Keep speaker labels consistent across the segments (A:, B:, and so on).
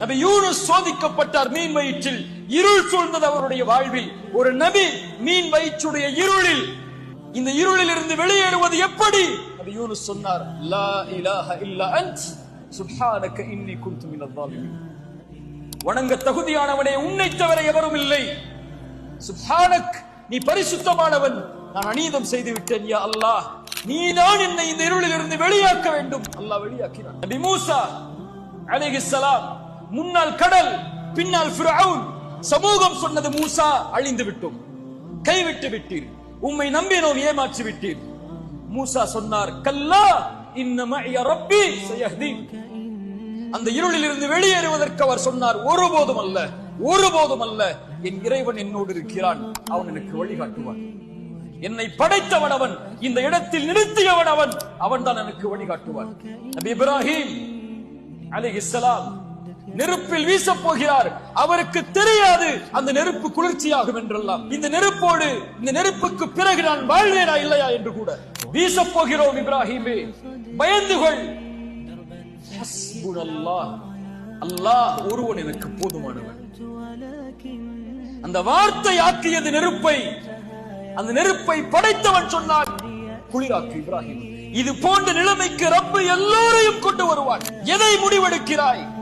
A: நபி யூனுஸ் சோதிக்கப்பட்டார் மீன் வயிற்றில். இருள் சூழ்ந்தது அவருடைய வாழ்வில். ஒரு நபி மீன் வயிற்றுடைய இருளில். இந்த இருளில் இருந்து வெளியேறுவது எப்படி? நபி யூனுஸ் சொன்னார் லா இலாஹ இல்லா அன்ட் சுப்ஹானக இன்னி குந்து மினல் ஸாலிமீன். வணங்க தகுதியானவனே உன்னை தவிர எவரும் இல்லை. சுப்ஹானக் நீ பரிசுத்தமானவன். நான் அநீதம் செய்து விட்டேன் யா அல்லாஹ். நீதான் என்னை இந்த இருளில் இருந்து வெளியாக்க வேண்டும். அல்லாஹ் வெளியாக்கினான். நபி மூசா அலைஹிஸ்ஸலாம் முன்னால் கடல் பின்னால் சமூகம் சொன்னது மூசா அழிந்து விட்டோம். கைவிட்டு விட்டீர். உம்மை நம்பினோம் ஏமாற்றி விட்டீர். மூசா சொன்னார் கல்லா இன்னம ரப்பி அந்த இருளில் இருந்து வெளியேறுவதற்கு அவர் சொன்னார் ஒருபோதும் அல்ல ஒருபோதும் அல்ல. என் இறைவன் என்னோடு இருக்கிறான். அவன் எனக்கு வழிகாட்டுவான். என்னை படைத்தவன் அவன் இந்த இடத்தில் நிறுத்தியவன் அவன். அவன் தான் எனக்கு வழிகாட்டுவான். நபி இப்ராஹிம் அலைஹிஸ்ஸலாம் நெருப்பில் வீசப் போகிறார் அவருக்கு தெரியாது அந்த நெருப்பு குளிர்ச்சியாகும் என்றெல்லாம். இந்த நெருப்போடு இந்த நெருப்புக்கு பிறகு நான் வாழ்வேனா இல்லையா என்று கூட. வீசப் போகிறோம் இப்ராஹிமே. பயந்து கொள். அல்லாஹ் ஒருவன் எனக்கு போதுமானவன். அந்த வார்த்தை ஆக்கியது நெருப்பை. அந்த நெருப்பை படைத்தவன் சொன்னான் குளிராக்கு இப்ராஹிம். இது போன்ற நிலைமைக்கு ரப்பு எல்லோரையும் கொண்டு வருவான். எதை முடிவெடுக்கிறாய்?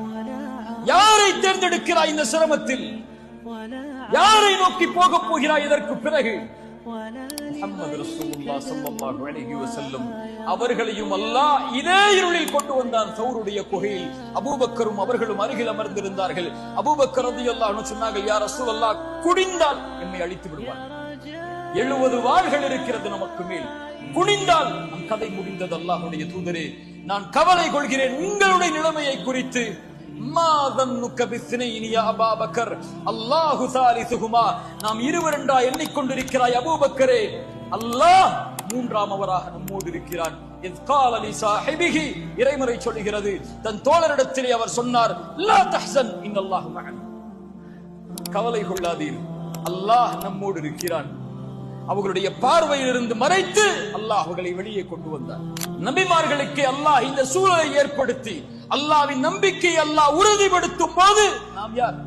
A: யாரை தேர்ந்தெடுக்கிறாய் இந்த சிரமத்தில்? யாரை நோக்கி போக போகிறாய் இதற்கு பிறகு? அவர்களையும் அல்லாஹ் இதே இருளில் கொண்டு வந்தான் சௌருடைய குகையில். அபூபக்கரும் அவர்களும் அருகில் அமர்ந்திருந்தார்கள். அபூபக்கர் ரலியல்லாஹு சொன்னாங்க யார் யா அல்லா குடிந்தால் என்னை அழித்து விடுவார். எழுபது வாள்கள் இருக்கிறது நமக்கு மேல். குனிந்தால் நம் கதை முடிந்தது. அல்லாஹுடைய தூதரே நான் கவலை கொள்கிறேன். உங்களுடைய நிலைமையை குறித்து நாம் இருவர் என்றா எண்ணிக்கொண்டிருக்கிறாய் அபூபக்கரே. அல்லாஹ் மூன்றாம் அவராக நம்மோடு இருக்கிறான். இறைமுறை கால சொல்கிறது. தன் தோழரிடத்திலே அவர் சொன்னார் கவலை கொள்ளாதீர். அல்லாஹ் நம்மோடு இருக்கிறான். அவர்களுடைய பார்வையிலிருந்து மறைத்து அல்லாஹ் அவர்களை வெளியே கொண்டு வந்தார். நபிமார்களுக்கு அல்லாஹ் இந்த சூழலை ஏற்படுத்தி அல்லாவின் நம்பிக்கை அல்லாஹ் உறுதிப்படுத்தும் போது நாம் யார்?